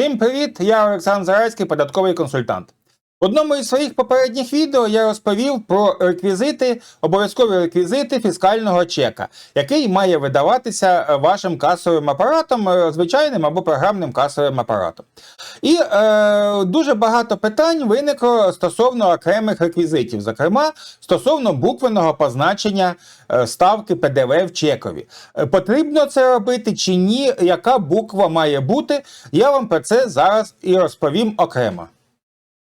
Всім привіт! Я Олександр Зарайський, податковий консультант. В одному із своїх попередніх відео я розповів про реквізити, обов'язкові реквізити фіскального чека, який має видаватися е, вашим касовим апаратом, е, звичайним або програмним касовим апаратом. І е, дуже багато питань виникло стосовно окремих реквізитів, зокрема стосовно буквеного позначення е, ставки ПДВ в чекові. Потрібно це робити чи ні? Яка буква має бути? Я вам про це зараз і розповім окремо.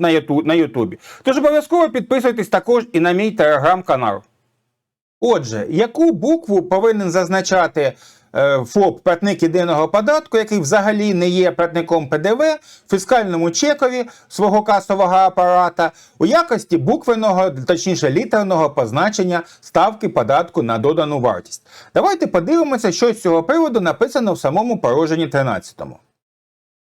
на Юту- на Ютубі. Тож обов'язково підписуйтесь також і на мій телеграм-канал. Отже, яку букву повинен зазначати е, ФОП платник єдиного податку, який взагалі не є платником ПДВ фіскальному чекові свого касового апарата у якості буквеного, точніше літерного позначення ставки податку на додану вартість? Давайте подивимося, що з цього приводу написано в самому положенні 13.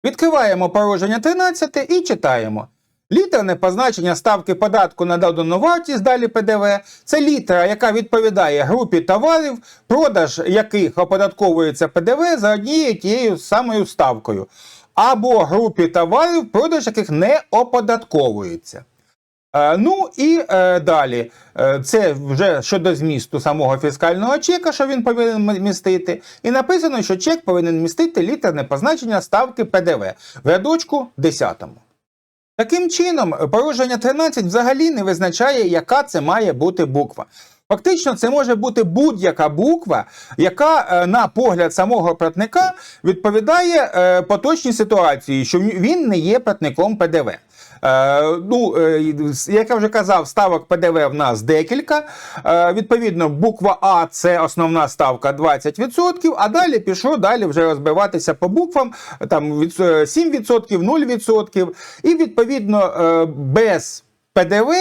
Відкриваємо положення 13 і читаємо. Літерне позначення ставки податку на додану вартість, далі ПДВ, це літера, яка відповідає групі товарів, продаж яких оподатковується ПДВ за однією тією самою ставкою, або групі товарів, продаж яких не оподатковується. Е, Ну і е, далі, Е, це вже щодо змісту самого фіскального чека, що він повинен містити. І написано, що чек повинен містити літерне позначення ставки ПДВ в рядочку 10. Таким чином, порушення 13 взагалі не визначає, яка це має бути буква. Фактично, це може бути будь-яка буква, яка, е, на погляд самого платника, відповідає е, поточній ситуації, що він не є платником ПДВ. Е, ну, е, як я вже казав, ставок ПДВ в нас декілька. Е, відповідно, буква А це основна ставка 20%, а далі пішло далі вже розбиватися по буквам, там від е, 7%, 0%. І відповідно без ПДВ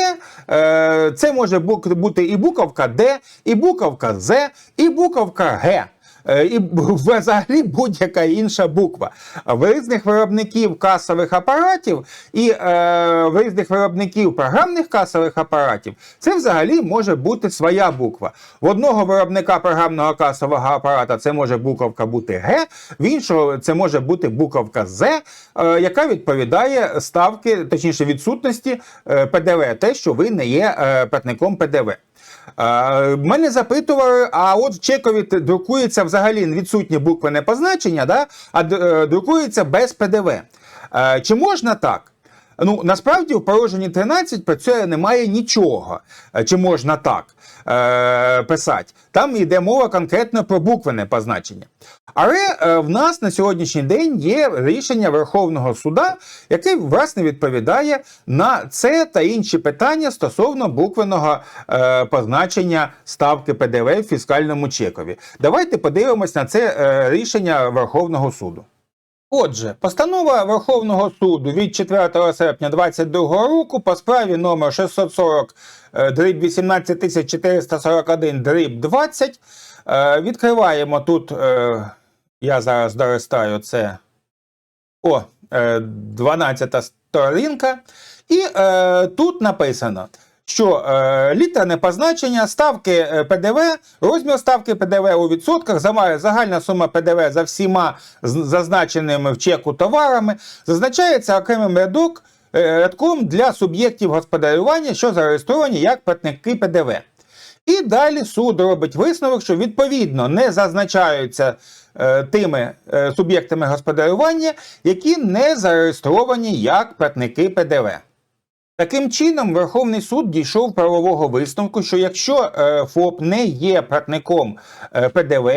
це може бу- бути і буковка Д, і буковка З, і буковка Г. Е, І взагалі будь-яка інша буква. В різних виробників касових апаратів і е, в різних виробників програмних касових апаратів це взагалі може бути своя буква. В одного виробника програмного касового апарата це може буковка бути Г, в іншого це може бути буковка З, е, яка відповідає ставки, точніше відсутності е, ПДВ, те, що ви не є е, платником ПДВ. Е, Мене запитували, а от в чекові друкується взагалі відсутнє буквене позначення, да? а е, друкується без ПДВ. Е, Чи можна так? Ну, насправді в положенні 13 про це немає нічого. Е, Чи можна так е, писати? Там йде мова конкретно про буквене позначення. Але е, в нас на сьогоднішній день є рішення Верховного суда, яке власне відповідає на це та інші питання стосовно буквеного е, позначення ставки ПДВ в фіскальному чекові. Давайте подивимось на це е, рішення Верховного суду. Отже, постанова Верховного суду від 4 серпня 2022 року по справі номер 640 е, дріб 18441 дріб 20. Е, Відкриваємо тут, е, я зараз доростаю це. О, е, 12 сторінка. І тут написано, що е, літерне позначення ставки е, ПДВ, розмір ставки ПДВ у відсотках, загальна сума ПДВ за всіма зазначеними в чеку товарами, зазначається окремим рядок, е, рядком для суб'єктів господарювання, що зареєстровані як платники ПДВ. І далі суд робить висновок, що відповідно не зазначаються е, тими е, суб'єктами господарювання, які не зареєстровані як платники ПДВ. Таким чином, Верховний суд дійшов правового висновку, що якщо е, ФОП не є платником е, ПДВ,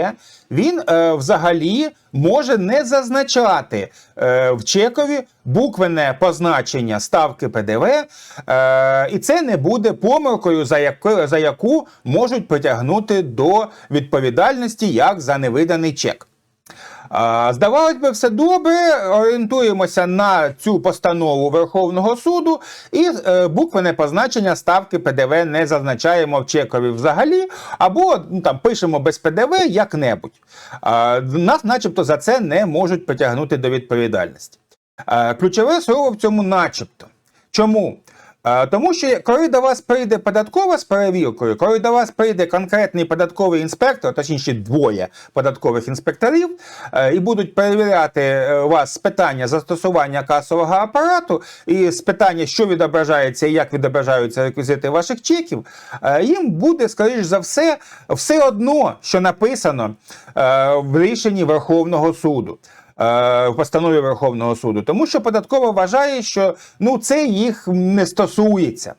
він е, взагалі може не зазначати в чекові буквене позначення ставки ПДВ, і це не буде помилкою, за яку можуть притягнути до відповідальності як за невиданий чек. Здавалось би, все добре. Орієнтуємося на цю постанову Верховного суду і е, буквене позначення ставки ПДВ не зазначаємо в чекові взагалі, або ну, там пишемо без ПДВ як-небудь. Нас, начебто, за це не можуть притягнути до відповідальності. Ключове слово в цьому начебто. Чому? Е, Тому що коли до вас прийде податкова з перевіркою, коли до вас прийде конкретний податковий інспектор, точніше двоє податкових інспекторів, е, і будуть перевіряти е, вас з питання застосування касового апарату і з питання, що відображається і як відображаються реквізити ваших чеків, їм буде, скоріш за все, все одно, що написано в рішенні Верховного суду в постанові Верховного суду, тому що податкова вважає, що ну це їх не стосується.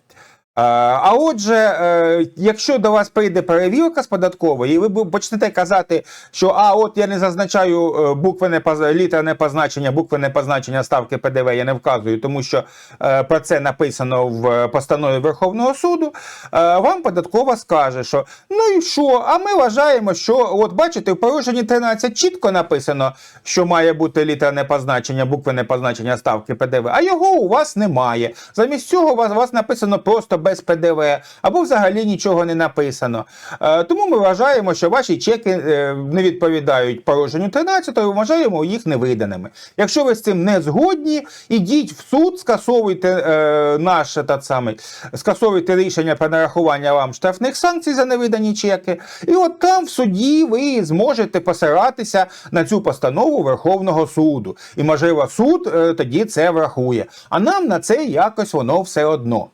А отже, е, якщо до вас прийде перевірка з податкової, і ви почнете казати, що а от я не зазначаю е, буквене літерне позначення, буквене позначення ставки ПДВ, я не вказую, тому що е, про це написано в постанові Верховного суду, вам податкова скаже, що ну і що? А ми вважаємо, що от бачите, в порушенні 13 чітко написано, що має бути літерне позначення, буквене позначення ставки ПДВ, а його у вас немає. Замість цього у вас написано просто без ПДВ, або взагалі нічого не написано. Е, тому ми вважаємо, що ваші чеки е, не відповідають порушенню 13, і вважаємо їх невиданими. Якщо ви з цим не згодні, ідіть в суд, скасовуйте е, наше так самий, скасовуйте рішення про нарахування вам штрафних санкцій за невидані чеки. І от там в суді ви зможете посиратися на цю постанову Верховного суду. І, можливо, суд тоді це врахує. А нам на це якось воно все одно.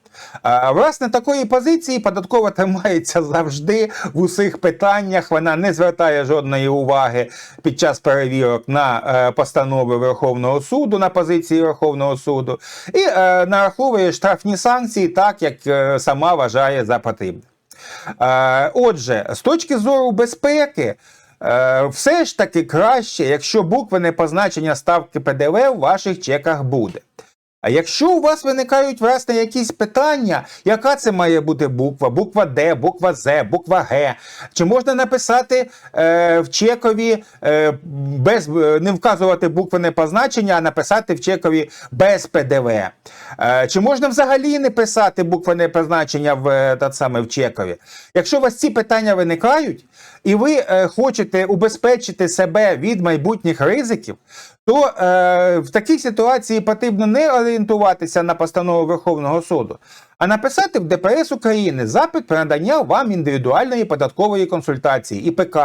Власне, такої позиції податкова тримається завжди в усіх питаннях. Вона не звертає жодної уваги під час перевірок на е, постанови Верховного суду, на позиції Верховного суду, і е, нараховує штрафні санкції так, як е, сама вважає за потрібне. Отже, з точки зору безпеки. Все ж таки краще, якщо буквене позначення ставки ПДВ в ваших чеках буде. А якщо у вас виникають власне якісь питання, яка це має бути буква? Буква Д, буква З, буква Г. Чи можна написати е, в чекові е, без е, не вказувати буквене позначення, а написати в чекові без ПДВ? Е, чи можна взагалі не писати буквене позначення в е, в чекові? Якщо у вас ці питання виникають, і ви е, хочете убезпечити себе від майбутніх ризиків, то е, в такій ситуації потрібно не орієнтуватися на постанову Верховного суду, а написати в ДПС України запит про надання вам індивідуальної податкової консультації ІПК.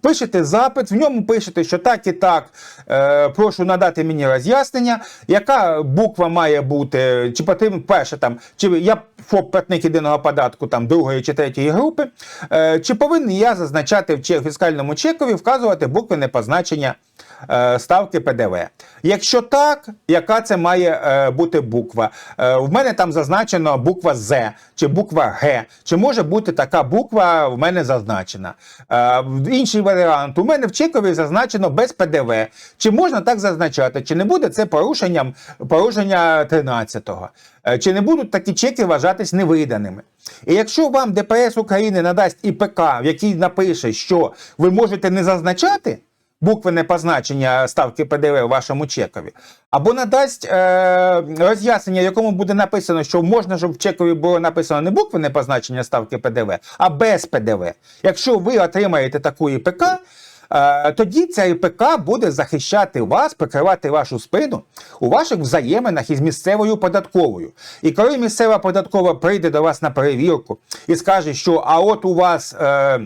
Пишете запит, в ньому пишете, що так і так, е, прошу надати мені роз'яснення, яка буква має бути, чи потрібно перше там, чи я ФОП платник єдиного податку там другої чи третьої групи, е, чи повинен я зазначати в фіскальному чекові, вказувати буквене позначення е, ставки ПДВ. Якщо так, яка це має е, бути буква? Е, в мене там зазначено буква З чи буква Г. Чи може бути така буква в мене зазначена? Е, інший варіант. У мене в чекові зазначено без ПДВ. Чи можна так зазначати? Чи не буде це порушенням порушення 13-го? Е, Чи не будуть такі чеки вважатись невиданими? І якщо вам ДПС України надасть ІПК, в якій напише, що ви можете не зазначати буквене позначення ставки ПДВ вашому чекові, або надасть е, роз'яснення, якому буде написано, що можна, щоб в чекові було написано не буквене позначення ставки ПДВ, а без ПДВ. Якщо ви отримаєте таку ІПК, е, тоді ця ІПК буде захищати вас, прикривати вашу спину у ваших взаєминах із місцевою податковою. І коли місцева податкова прийде до вас на перевірку і скаже, що а от у вас. Е,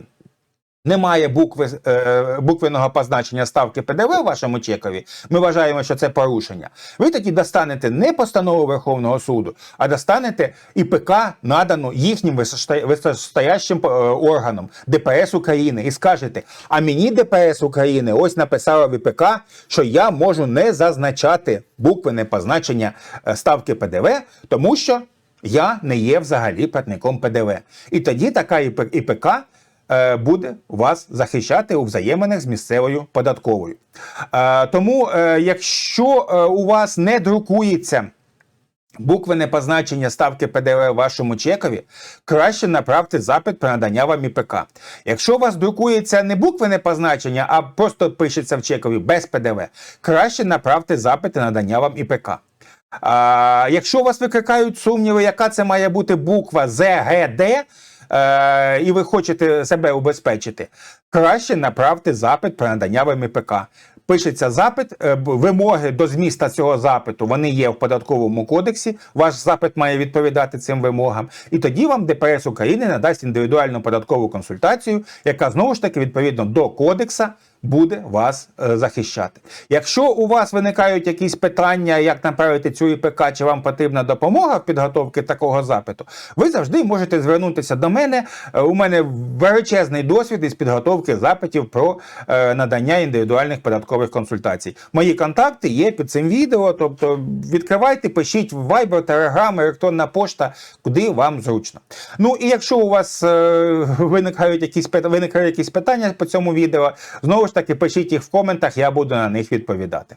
немає букви е, буквеного позначення ставки ПДВ в вашому чекові, ми вважаємо, що це порушення. Ви тоді достанете не постанову Верховного суду, а достанете ІПК, надану їхнім висостоя- високостоящим е, органом ДПС України, і скажете: а мені ДПС України ось написало в ІПК, що я можу не зазначати буквене позначення е, ставки ПДВ, тому що я не є взагалі платником ПДВ. І тоді така ІП- ІПК буде вас захищати у взаєминах з місцевою податковою. Е, Тому, е, якщо е, у вас не друкується буквене позначення ставки ПДВ вашому чекові, краще направте запит про надання вам ІПК. Якщо у вас друкується не буквене позначення, а просто пишеться в чекові без ПДВ, краще направте запит на надання вам ІПК. А, якщо у вас викликають сумніви, яка це має бути буква ЗГД, е, і ви хочете себе убезпечити, краще направте запит про надання вам ІПК. Пишеться запит, е, вимоги до зміста цього запиту вони є в податковому кодексі. Ваш запит має відповідати цим вимогам, і тоді вам ДПС України надасть індивідуальну податкову консультацію, яка знову ж таки відповідно до кодекса буде вас е, захищати. Якщо у вас виникають якісь питання, як направити цю ІПК, чи вам потрібна допомога в підготовці такого запиту, ви завжди можете звернутися до мене. Е, У мене величезний досвід із підготовки запитів про е, надання індивідуальних податкових консультацій. Мої контакти є під цим відео. Тобто відкривайте, пишіть в Viber, Telegram, електронна пошта, куди вам зручно. Ну і якщо у вас виникають якісь виникають якісь питання по цьому відео, знову ж таки пишіть їх в коментах, я буду на них відповідати.